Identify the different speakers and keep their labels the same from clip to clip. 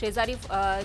Speaker 1: शेजारी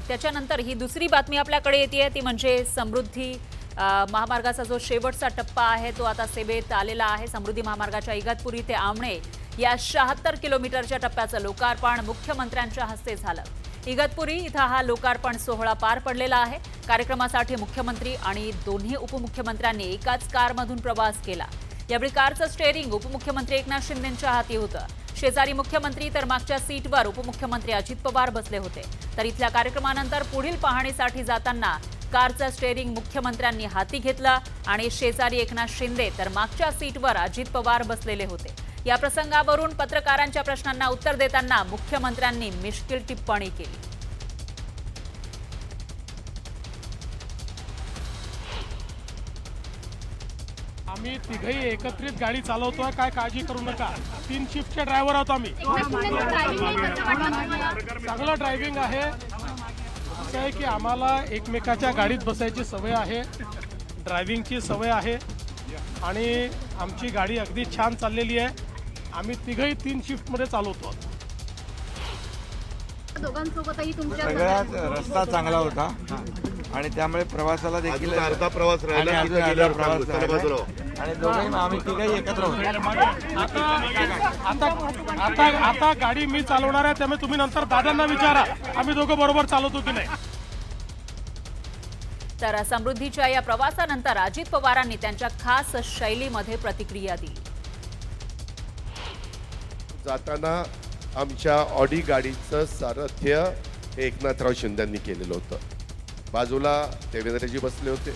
Speaker 1: त्याच्यानंतर ही दुसरी बातमी आपल्याकडे येते ती म्हणजे समृद्धी महामार्गाचा जो शेवटचा टप्पा आहे तो आता सेवेत आलेला आहे. समृद्धी महामार्गाच्या इगतपुरी ते आमणे या शहात्तर किलोमीटरच्या टप्प्याचं लोकार्पण मुख्यमंत्र्यांच्या हस्ते झालं. इगतपुरी इथं हा लोकार्पण सोहळा पार पडलेला आहे. कार्यक्रमासाठी मुख्यमंत्री आणि दोन्ही उपमुख्यमंत्र्यांनी एकाच कारमधून प्रवास केला. यावेळी कारचं स्टेअरिंग उपमुख्यमंत्री एकनाथ शिंदेंच्या हाती होतं. शेजारी मुख्यमंत्री तर मागच्या सीटवर उपमुख्यमंत्री अजित पवार बसले होते. तर इथल्या कार्यक्रमानंतर पुढील पाहणीसाठी जाताना कारचं स्टेअरिंग मुख्यमंत्र्यांनी हाती घेतलं आणि शेजारी एकनाथ शिंदे तर मागच्या सीटवर अजित पवार बसलेले होते. या प्रसंगावरून पत्रकारांच्या प्रश्नांना उत्तर देताना मुख्यमंत्र्यांनी मिश्किल टिप्पणी केली.
Speaker 2: आम्ही तिघही एकत्रित गाडी चालवतोय. काय काळजी करू नका. तीन शिफ्टचे ड्रायव्हर आहोत आम्ही. चांगलं ड्रायव्हिंग आहे. असं आहे की आम्हाला एकमेकाच्या गाडीत बसायची सवय आहे. ड्रायव्हिंगची सवय आहे. आणि आमची गाडी अगदी छान चाललेली आहे. आम्ही तिघही तीन शिफ्टमध्ये चालवतो.
Speaker 3: दोघांसोबतही तुमच्या
Speaker 4: सगळ्यात रस्ता चांगला होता. आणि त्यामुळे प्रवासाला देखील
Speaker 5: अजून अर्धा प्रवास राहिला,
Speaker 4: आणि
Speaker 5: तिथं
Speaker 4: अर्धा
Speaker 5: गेल्यावर
Speaker 4: प्रवास
Speaker 5: सांगू. चला बाजूला
Speaker 4: राहिला. आणि दोघेही आम्ही तिघही एकत्र होतो.
Speaker 2: आता आता आता आता गाडी मी चालवणार आहे त्यामुळे तुम्ही नंतर दादांना विचारा. आम्ही दोघं बरोबर चालवतो की नाही?
Speaker 1: तर समृद्धीच्या या प्रवासानंतर अजित पवारांनी त्यांच्या खास शैलीमध्ये प्रतिक्रिया दिली.
Speaker 5: जाताना आमच्या ऑडी गाडीचं सारथ्य हे एकनाथराव शिंदेंनी केलेलं होतं. बाजूला देवेंद्रजी बसले होते.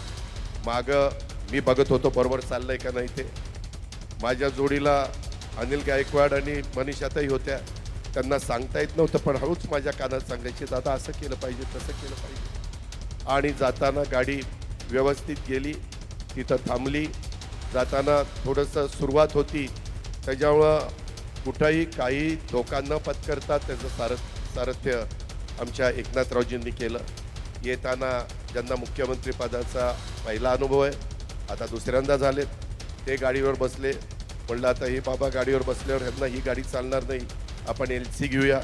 Speaker 5: मागं मी बघत होतो बरोबर चाललंय का नाही ते. माझ्या जोडीला अनिल गायकवाड आणि मनीषाताई होत्या. त्यांना सांगता येत नव्हतं पण हळूच माझ्या कानात सांगायचे दादा असं केलं पाहिजे तसं केलं पाहिजे. आणि जाताना गाडी व्यवस्थित गेली. तिथं थांबली. जाताना थोडंसं सुरुवात होती. त्याच्यामुळं कुठंही काही धोका न पत्करता त्याचं सारथ सारथ्य आमच्या एकनाथरावजींनी केलं. येताना ज्यांना मुख्यमंत्रीपदाचा पहिला अनुभव आहे आता दुसऱ्यांदा झालेत. ते गाडीवर बसले. म्हणलं आता हे बाबा गाडीवर बसल्यावर ह्यांना ही गाडी चालणार नाही. आपण एल सी घेऊया.